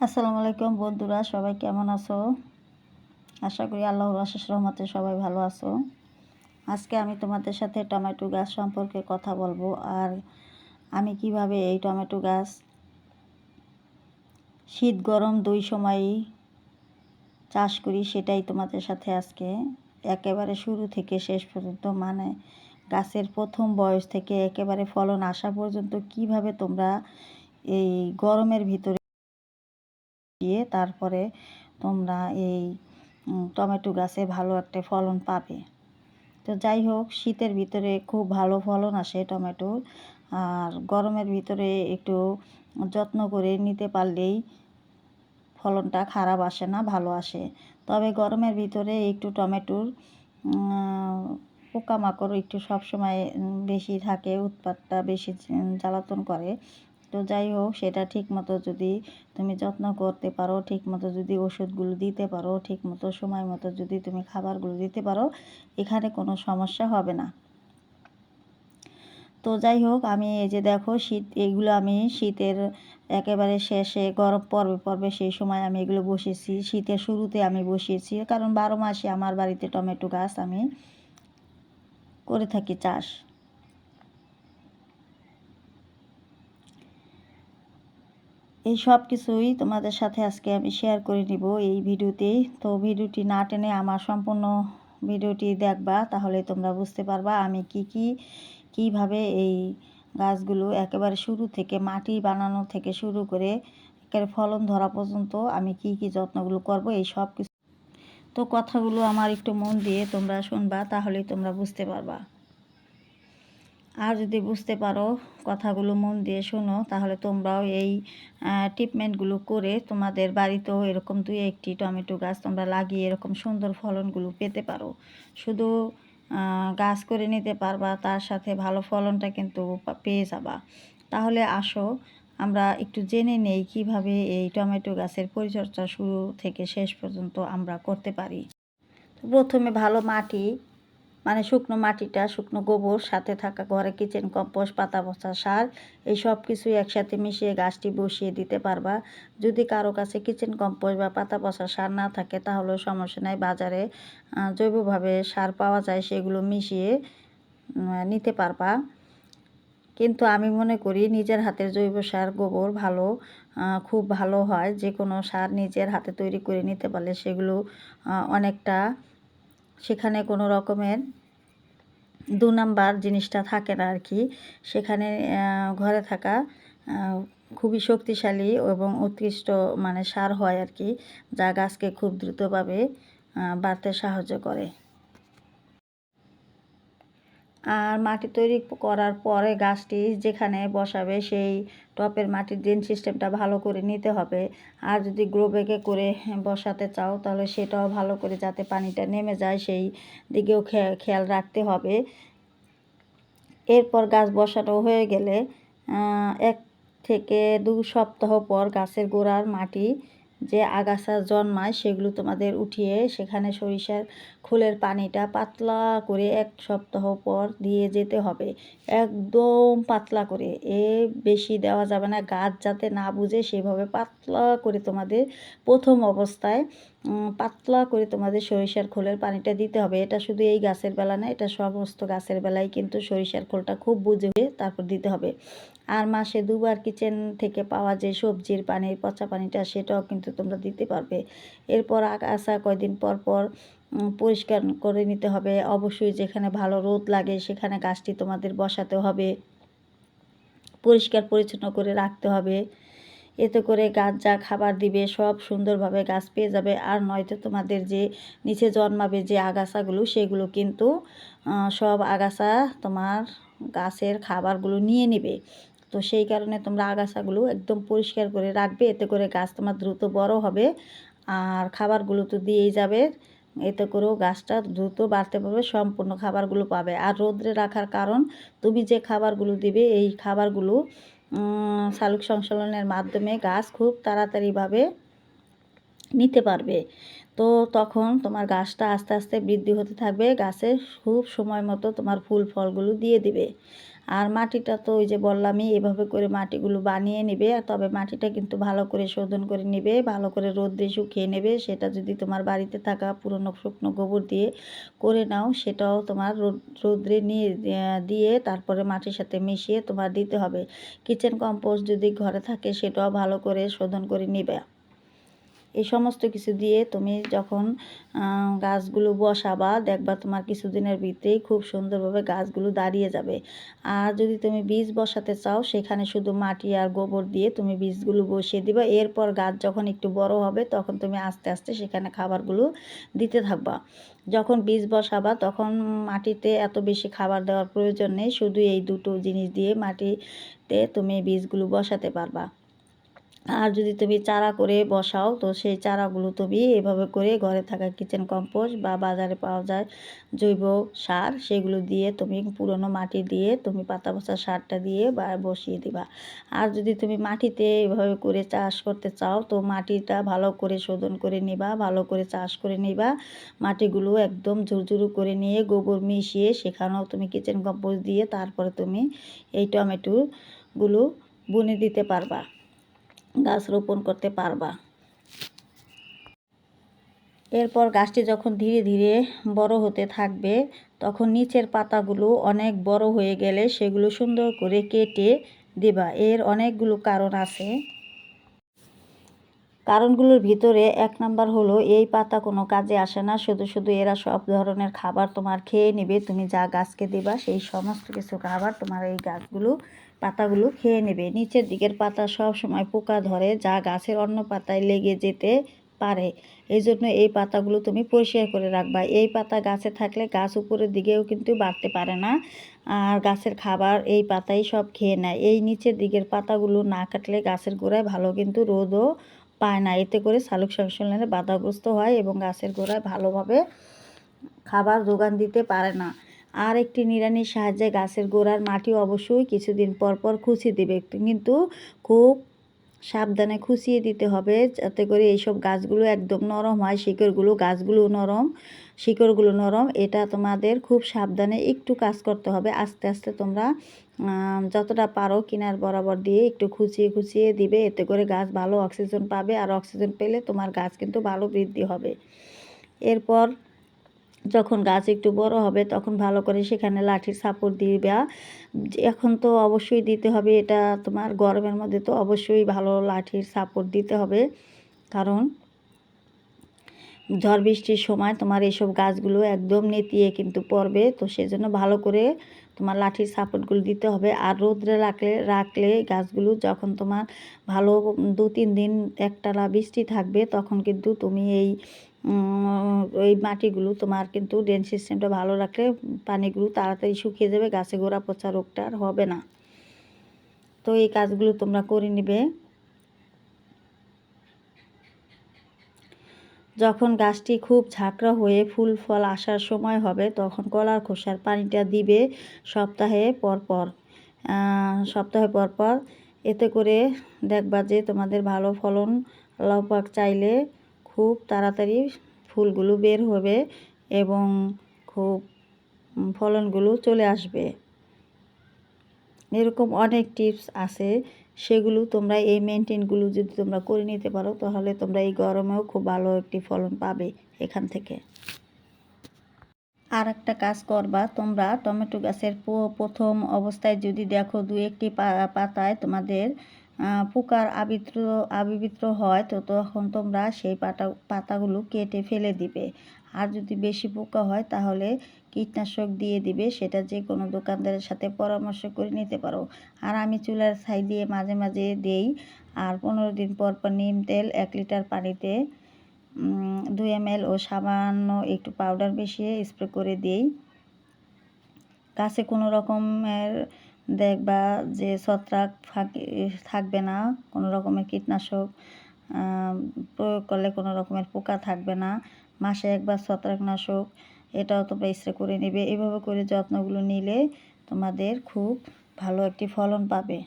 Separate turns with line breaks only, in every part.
আসসালামু আলাইকুম বন্ধুরা, সবাই কেমন আছো? আশা করি আল্লাহর আশিস রহমতে সবাই ভালো আছো। আজকে আমি তোমাদের সাথে টমেটো গাছ সম্পর্কে কথা বলব আর আমি কীভাবে এই টমেটো গাছ শীত গরম দুই সময়ই চাষ করি সেটাই তোমাদের সাথে আজকে। একেবারে শুরু থেকে শেষ পর্যন্ত মানে গাছের প্রথম বয়স থেকে একেবারে ফলন আসা পর্যন্ত কীভাবে তোমরা এই গরমের ভিতরে দিয়ে তারপরে তোমরা এই টমেটো গাছে ভালো একটা ফলন পাবে। তো যাই হোক, শীতের ভিতরে খুব ভালো ফলন আসে টমেটোর আর গরমের ভিতরে একটু যত্ন করে নিতে পারলেই ফলনটা খারাপ আসে না, ভালো আসে। তবে গরমের ভিতরে একটু টমেটোর পোকামাকড় একটু সবসময় বেশি থাকে, উৎপাতটা বেশি জ্বালাতন করে। তো যাই হোক, সেটা ঠিক মতো যদি তুমি যত্ন করতে পারো ঠিক মতো যদি ওষুধগুলো দিতে পারো ঠিক মতো সময় মতো যদি তুমি খাবারগুলো দিতে পারো, এখানে কোনো সমস্যা হবে না। তো যাই হোক, আমি এই যে দেখো, শীত, এগুলো আমি শীতের একেবারে শেষে, গরম পর্বে পর্বে সেই সময় আমি এগুলো বসিয়েছি। শীতের শুরুতে আমি বসিয়েছি, কারণ বারো মাসে আমার বাড়িতে টমেটো গাছ আমি করে থাকি চাষ। এই সব কিছুই তোমাদের সাথে আজকে আমি শেয়ার করে নিব এই ভিডিওতে। তো ভিডিওটি না টেনে আমার সম্পূর্ণ ভিডিওটি দেখবা তাহলে তোমরা বুঝতে পারবা আমি কি কি, কীভাবে এই গাছগুলো একেবারে শুরু থেকে মাটি বানানো থেকে শুরু করে একেবারে ফলন ধরা পর্যন্ত আমি কি কি যত্নগুলো করব, এই সব কিছু। তো কথাগুলো আমার একটু মন দিয়ে তোমরা শুনবা, তাহলেই তোমরা বুঝতে পারবা। আর যদি বুঝতে পারো কথাগুলো মন দিয়ে শোনো, তাহলে তোমরাও এই ট্রিটমেন্টগুলো করে তোমাদের বাড়িতেও এরকম দুই একটি টমেটো গাছ তোমরা লাগিয়ে এরকম সুন্দর ফলনগুলো পেতে পারো। শুধু গাছ করে নিতে পারবা, তার সাথে ভালো ফলনটা কিন্তু পেয়ে যাবা। তাহলে আসো, আমরা একটু জেনে নেই কীভাবে এই টমেটো গাছের পরিচর্যা শুরু থেকে শেষ পর্যন্ত আমরা করতে পারি। প্রথমে ভালো মাটি মানে শুকনো মাটিটা, শুকনো গোবর, সাথে থাকা ঘরে কিচেন কম্পোস্ট পাতা বসা সার, এই সব কিছুই একসাথে মিশিয়ে গাছটি বসিয়ে দিতে পারবা। যদি কারও কাছে কিচেন কম্পোস্ট বা পাতা বসা সার না থাকে, তাহলেও সমস্যা নাই। বাজারে জৈবভাবে সার পাওয়া যায়, সেগুলো মিশিয়ে নিতে পারবা। কিন্তু আমি মনে করি নিজের হাতের জৈব সার, গোবর ভালো খুব ভালো হয়। যে কোনো সার নিজের হাতে তৈরি করে নিতে পারলে সেগুলো অনেকটা সেখানে কোনো রকমের দু নাম্বার জিনিসটা থাকে না আর কি সেখানে ঘরে থাকা খুবই শক্তিশালী এবং উৎকৃষ্ট মানে সার হয় আর কি যা গাছকে খুব দ্রুতভাবে বাড়তে সাহায্য করে। আর মাটি তৈরি করার পরে গাছটি যেখানে বসাবে, সেই টপের মাটির ড্রেন সিস্টেমটা ভালো করে নিতে হবে। আর যদি গ্রো ব্যাগে করে বসাতে চাও, তাহলে সেটাও ভালো করে যাতে পানিটা নেমে যায়, সেই দিকেও খেয়াল রাখতে হবে। এরপর গাছ বসানো হয়ে গেলে এক থেকে দু সপ্তাহ পর গাছের গোড়ার মাটি যে আগাছা জন্মায় সেগুলো তোমাদের উঠিয়ে সেখানে সরিষার খোলের পানিটা পাতলা করে এক সপ্তাহ পর দিয়ে যেতে হবে। একদম পাতলা করে। এ বেশি দেওয়া যাবে না। গাছ যাতে না বুঝে সেভাবে পাতলা করে তোমাদের প্রথম অবস্থায় পাতলা করে তোমাদের সরিষার খোলের পানিটা দিতে হবে। এটা শুধু এই গাছের বেলা না, এটা সমস্ত গাছের বেলায় কিন্তু সরিষার খোলটা খুব বুঝে তারপর দিতে হবে। আর মাসে দুবার কিচেন থেকে পাওয়া যে সবজির পানির পচা পানিটা, সেটাও কিন্তু তোমরা দিতে পারবে। এরপর আসা কয়দিন পর পর পরিষ্কার করে নিতে হবে। অবশ্যই যেখানে ভালো রোদ লাগে, সেখানে গাছটি তোমাদের বসাতে হবে। পরিষ্কার পরিচ্ছন্ন করে রাখতে হবে। এতে করে গাছ যা খাবার দিবে, সব সুন্দরভাবে গাছ পেয়ে যাবে। আর নয়তো তোমাদের যে নিচে জন্মাবে যে আগাছাগুলো, সেগুলো কিন্তু সব আগাছা তোমার গাছের খাবারগুলো নিয়ে নেবে। তো সেই কারণে তোমরা আগাছাগুলো একদম পরিষ্কার করে রাখবে। এতে করে গাছ তোমার দ্রুত বড় হবে। আর খাবারগুলো তো দিয়েই যাবে। এতে করেও গাছটা দ্রুত বাড়তে পারবে, সম্পূর্ণ খাবারগুলো পাবে। আর রোদ্রে রাখার কারণ, তুমি যে খাবারগুলো দিবে, এই খাবারগুলো শালুক সংশোধনের মাধ্যমে গাছ খুব তাড়াতাড়িভাবে নিতে পারবে। তো তখন তোমার গাছটা আস্তে আস্তে বৃদ্ধি হতে থাকবে। গাছে খুব সময় মতো তোমার ফুল ফলগুলো দিয়ে দিবে। আর মাটিটা তো ওই যে বললামই, এভাবে করে মাটিগুলো বানিয়ে নেবে। আর তবে মাটিটা কিন্তু ভালো করে শোধন করে নেবে, ভালো করে রোদ্রে শুকিয়ে নেবে। সেটা যদি তোমার বাড়িতে থাকা পুরনো শুকনো গোবর দিয়ে করে নাও, সেটাও তোমার রোদ্রে নিয়ে দিয়ে তারপরে মাটির সাথে মিশিয়ে তোমার দিতে হবে। কিচেন কম্পোস্ট যদি ঘরে থাকে, সেটাও ভালো করে শোধন করে নেবে। এই সমস্ত কিছু দিয়ে তুমি যখন গাছগুলো বসাবা, দেখবা তোমার কিছুদিনের ভিতরেই খুব সুন্দরভাবে গাছগুলো দাঁড়িয়ে যাবে। আর যদি তুমি বীজ বসাতে চাও, সেখানে শুধু মাটি আর গোবর দিয়ে তুমি বীজগুলো বসিয়ে দিবা। এরপর গাছ যখন একটু বড় হবে, তখন তুমি আস্তে আস্তে সেখানে খাবারগুলো দিতে থাকবা। যখন বীজ বসাবা, তখন মাটিতে এত বেশি খাবার দেওয়ার প্রয়োজন নেই। শুধু এই দুটো জিনিস দিয়ে মাটিতে তুমি বীজগুলো বসাতে পারবা। আর যদি তুমি চারা করে বসাও, তো সেই চারাগুলো তুমি এভাবে করে ঘরে থাকা কিচেন কম্পোস্ট বা বাজারে পাওয়া যায় জৈব সার, সেগুলো দিয়ে তুমি পুরনো মাটি দিয়ে তুমি পাতা বসা সারটা দিয়ে বা বসিয়ে দিবা। আর যদি তুমি মাটিতে এভাবে করে চাষ করতে চাও, তো মাটিটা ভালো করে শোধন করে নিবা, ভালো করে চাষ করে নিবা। মাটিগুলো একদম ঝুরঝুরু করে নিয়ে গোবর মিশিয়ে সেখানেও তুমি কিচেন কম্পোস্ট দিয়ে তারপরে তুমি এই টমেটোগুলো বুনে দিতে পারবা। গাছ রোপণ করতে পারবা। এরপর গাছটি যখন ধীরে ধীরে বড় হতে থাকবে, তখন নিচের পাতাগুলো অনেক বড় হয়ে গেলে সেগুলো সুন্দর করে কেটে দেবা। এর অনেকগুলো কারণ আছে। কারণগুলোর ভিতরে এক নাম্বার হলো, এই পাতা কোনো কাজে আসে না, শুধু শুধু এরা সব ধরনের খাবার তোমার খেয়ে নেবে, তুমি যা গাছকে দিবা, সেই সমস্ত কিছু খাবার তোমার এই গাছগুলো পাতাগুলো খেয়ে নেবে। নিচের দিকের পাতা সব সময় পোকা ধরে, যা গাছের অন্য পাতায় লেগে যেতে পারে। এই জন্য এই পাতাগুলো তুমি পরিষ্কার করে রাখবা। এই পাতা গাছে থাকলে গাছ উপরের দিকেও কিন্তু বাড়তে পারে না। আর গাছের খাবার এই পাতাই সব খেয়ে নেয়। এই নিচের দিকের পাতাগুলো না কাটলে গাছের গোড়ায় ভালো কিন্তু রোদও পায় না। এতে করে শালুক সংশোধনে বাধাগ্রস্ত হয় এবং গাছের গোড়ায় ভালোভাবে খাবার যোগান দিতে পারে না। আর একটি নিড়ানির সাহায্যে গাছের গোড়ার মাটি অবশ্যই কিছুদিন পর পর খুঁচিয়ে দেবে। কিন্তু খুব সাবধানে খুঁচিয়ে দিতে হবে যাতে করে এইসব গাছগুলো একদম নরম হয়। শিকড়গুলো, গাছগুলো নরম, শিকড়গুলো নরম, এটা তোমাদের খুব সাবধানে একটু কাজ করতে হবে। আস্তে আস্তে তোমরা যতটা পারো কিনার বরাবর দিয়ে একটু খুঁচিয়ে খুঁচিয়ে দিবে। এতে করে গাছ ভালো অক্সিজেন পাবে আর অক্সিজেন পেলে তোমার গাছ কিন্তু ভালো বৃদ্ধি হবে। এরপর যখন গাছ একটু বড় হবে তখন ভালো করে সেখানে লাঠির সাপোর্ট দিবা। এখন তো অবশ্যই দিতে হবে, এটা তোমার গরমের মধ্যে তো অবশ্যই ভালো লাঠির সাপোর্ট দিতে হবে। কারণ ঝড় বৃষ্টির সময় তোমার এইসব গাছগুলো একদম নেতিয়ে কিন্তু পড়বে, তো সেজন্য ভালো করে তোমার লাঠির সাপোর্টগুলো দিতে হবে। আর রোদ্রে রাখলে রাখলে গাছগুলো যখন তোমার ভালো দু তিন দিন একটানা বৃষ্টি থাকবে তখন কিন্তু তুমি এই ওই মাটিগুলো তোমার কিন্তু ড্রেন সিস্টেমটা ভালো রাখলে পানিগুলো তাড়াতাড়ি শুকিয়ে যাবে, গাছে গোড়া পচা রোগটা আর হবে না। তো এই কাজগুলো তোমরা করে নিবে। যখন গাছটি খুব ঝাঁকড়া হয়ে ফুল, ফল আসার সময় হবে, তখন কলার খোসার পানিটা দিবে সপ্তাহে পরপর সপ্তাহে পরপর এতে করে দেখবা যে তোমাদের ভালো ফলন লাউ পাক চাইলে খুব তাড়াতাড়ি ফুলগুলো বের হবে এবং খুব ফলনগুলো চলে আসবে। এরকম অনেক টিপস আছে, সেগুলো তোমরা এই মেনটেনগুলো যদি তোমরা করে নিতে পারো, তাহলে তোমরা এই গরমেও খুব ভালো একটি ফলন পাবে এখান থেকে। আর একটা কাজ করবা, তোমরা টমেটো গাছের প্রথম অবস্থায় যদি দেখো দু একটি পাতায় তোমাদের পোকার আবিত্র আবিবিত্র হয়, তো তখন তোমরা সেই পাতা পাতাগুলো কেটে ফেলে দিবে। আর যদি বেশি পোকা হয়, তাহলে কীটনাশক দিয়ে দিবে। সেটা যে কোনো দোকানদারের সাথে পরামর্শ করে নিতে পারো। আর আমি চুলার ছাই দিয়ে মাঝে মাঝে দেই। আর পনেরো দিন পর পর নিম তেল এক লিটার পানিতে দুই এম ও সামান্য একটু পাউডার মিশিয়ে স্প্রে করে দিই। গাছে কোনো রকমের দেখবা যে ছত্রাক থাকবে না, কোনো রকমের কীটনাশক প্রয়োগ করলে কোনো রকমের পোকা থাকবে না। মাসে একবার ছত্রাকনাশক, এটাও তোমরা স্প্রে করে নেবে। এভাবে করে যত্নগুলো নিলে তোমাদের খুব ভালো একটি ফলন পাবে।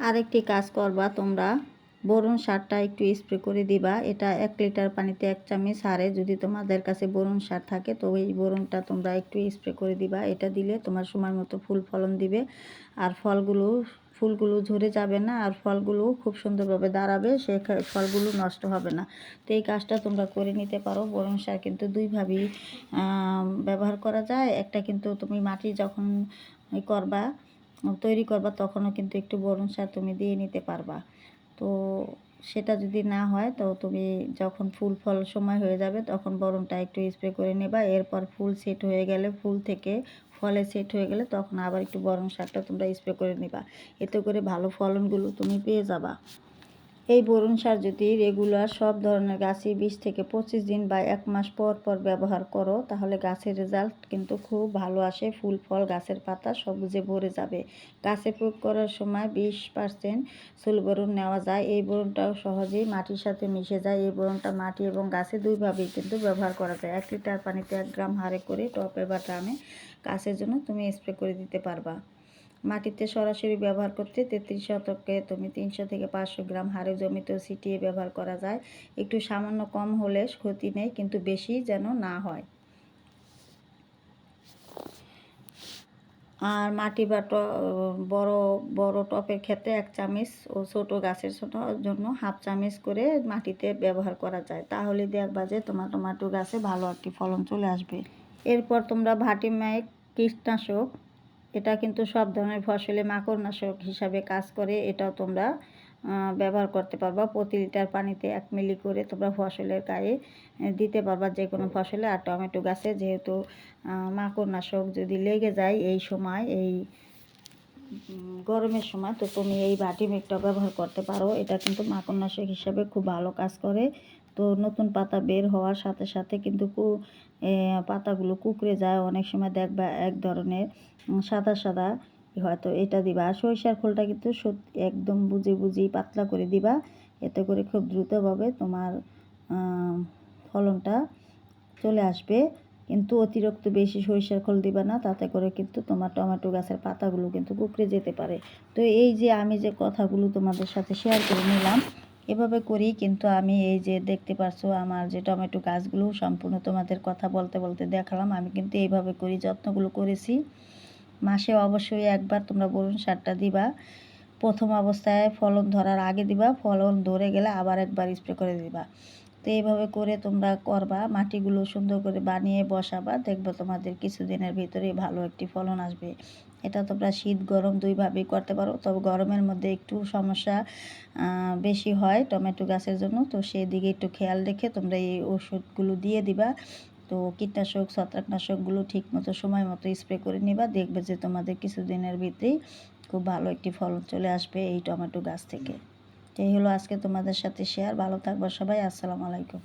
আরেকটি কাজ করবা তোমরা বরুণ সারটা একটু স্প্রে করে দিবা। এটা এক লিটার পানিতে এক চামচ সারে। যদি তোমাদের কাছে বরুণ সার থাকে, তো এই বরুণটা তোমরা একটু স্প্রে করে দিবা। এটা দিলে তোমার সময় মতো ফুল ফলন দিবে। আর ফলগুলো, ফুলগুলো ঝরে যাবে না, আর ফলগুলো খুব সুন্দরভাবে দাঁড়াবে। সে ফলগুলো নষ্ট হবে না। তো এই কাজটা তোমরা করে নিতে পারো। বরুণ সার কিন্তু দুইভাবেই ব্যবহার করা যায়। একটা কিন্তু তুমি মাটি যখন করবা, তৈরি করবা, তখনও কিন্তু একটু বরুণ সার তুমি দিয়ে নিতে পারবা। তো সেটা যদি না হয়, তো তুমি যখন ফুল ফল সময় হয়ে যাবে, তখন বরণটা একটু স্প্রে করে নেবা। এরপর ফুল সেট হয়ে গেলে, ফুল থেকে ফলে সেট হয়ে গেলে, তখন আবার একটু বরণ সারটা তোমরা স্প্রে করে নেবা। এতে করে ভালো ফলনগুলো তুমি পেয়ে যাবা। এই বরুণ সার যদি রেগুলার সব ধরনের গাছই বিশ থেকে পঁচিশ দিন বা এক মাস পর পর ব্যবহার করো, তাহলে গাছের রেজাল্ট কিন্তু খুব ভালো আসে। ফুল, ফল, গাছের পাতা সবুজে ভরে যাবে। গাছে প্রয়োগ করার সময় বিশ পার্সেন্ট চুল বরুণ নেওয়া যায়। এই বরুণটাও সহজেই মাটির সাথে মিশে যায়। এই বরুণটা মাটি এবং গাছে দুইভাবেই কিন্তু ব্যবহার করা যায়। এক লিটার পানিতে এক গ্রাম হারে করে টপে বা ড্রামে গাছের জন্য তুমি স্প্রে করে দিতে পারবা। মাটিতে সরাসরি ব্যবহার করতে তেত্রিশ শতকে তুমি তিনশো থেকে পাঁচশো গ্রাম হারে জমিতেও ছিটিয়ে ব্যবহার করা যায়। একটু সামান্য কম হলে ক্ষতি নেই, কিন্তু বেশি যেন না হয়। আর মাটি বা বড় বড় টপের ক্ষেত্রে এক চামচ ও ছোট গাছের জন্য হাফ চামচ করে মাটিতে ব্যবহার করা যায়। তাহলে দেখবা যে তোমার টমাটো গাছে ভালো একটি ফলন চলে আসবে। এরপর তোমরা ভাটিমায় কীটনাশক এটা কিন্তু সব ধরনের ফসলে মাকড়নাশক হিসাবে কাজ করে, এটাও তোমরা ব্যবহার করতে পারবা। প্রতি লিটার পানিতে এক মিলি করে তোমরা ফসলের গায়ে দিতে পারবা যে কোনো ফসলে। আর টমেটো গাছে যেহেতু মাকড়নাশক যদি লেগে যায় এই সময়, এই গরমের সময়, তো তুমি এই বাটি মেঘটা ব্যবহার করতে পারো। এটা কিন্তু মাকড়নাশক হিসাবে খুব ভালো কাজ করে। তো নতুন পাতা বের হওয়ার সাথে সাথে কিন্তু পাতাগুলো কুকড়ে যায়, অনেক সময় দেখবা এক ধরনের সাদা সাদা হয়তো এটা দিবা। আর সরিষার খোলটা কিন্তু একদম বুঝে বুঝি পাতলা করে দিবা। এতে করে খুব দ্রুতভাবে তোমার ফলনটা চলে আসবে। কিন্তু অতিরিক্ত বেশি সরিষার খোল দিবা না, তাতে করে কিন্তু তোমার টমেটো গাছের পাতাগুলো কিন্তু কুকড়ে যেতে পারে। তো এই যে আমি যে কথাগুলো তোমাদের সাথে শেয়ার করে নিলাম এভাবে করি, কিন্তু আমি এই যে দেখতে পারছ আমার যে টমেটো গাছগুলো সম্পূর্ণ তোমাদের কথা বলতে বলতে দেখালাম। আমি কিন্তু এইভাবে করি, যত্নগুলো করেছি। মাসে অবশ্যই একবার তোমরা বলুন সারটা দিবা। প্রথম অবস্থায় ফলন ধরার আগে দিবা, ফলন ধরে গেলে আবার একবার স্প্রে করে দিবা। তো এইভাবে করে তোমরা করবা, মাটিগুলো সুন্দর করে বানিয়ে বসাবা, দেখবে তোমাদের কিছুদিনের ভিতরেই ভালো একটি ফলন আসবে। এটা তোমরা শীত, গরম দুইভাবেই করতে পারো, তবে গরমের মধ্যে একটু সমস্যা বেশি হয় টমেটো গাছের জন্য, তো সেই দিকে একটু খেয়াল রেখে তোমরা এই ওষুধগুলো দিয়ে দিবা। তো কীটনাশক, ছত্রাকনাশকগুলো ঠিক মতো সময় মতো স্প্রে করে নিবা, দেখবে যে তোমাদের কিছুদিনের ভিতরেই খুব ভালো একটি ফলন চলে আসবে এই টমেটো গাছ থেকে। এই হলো আজকে তোমাদের সাথে শেয়ার। ভালো থাকব সবাই। আসসালামু আলাইকুম।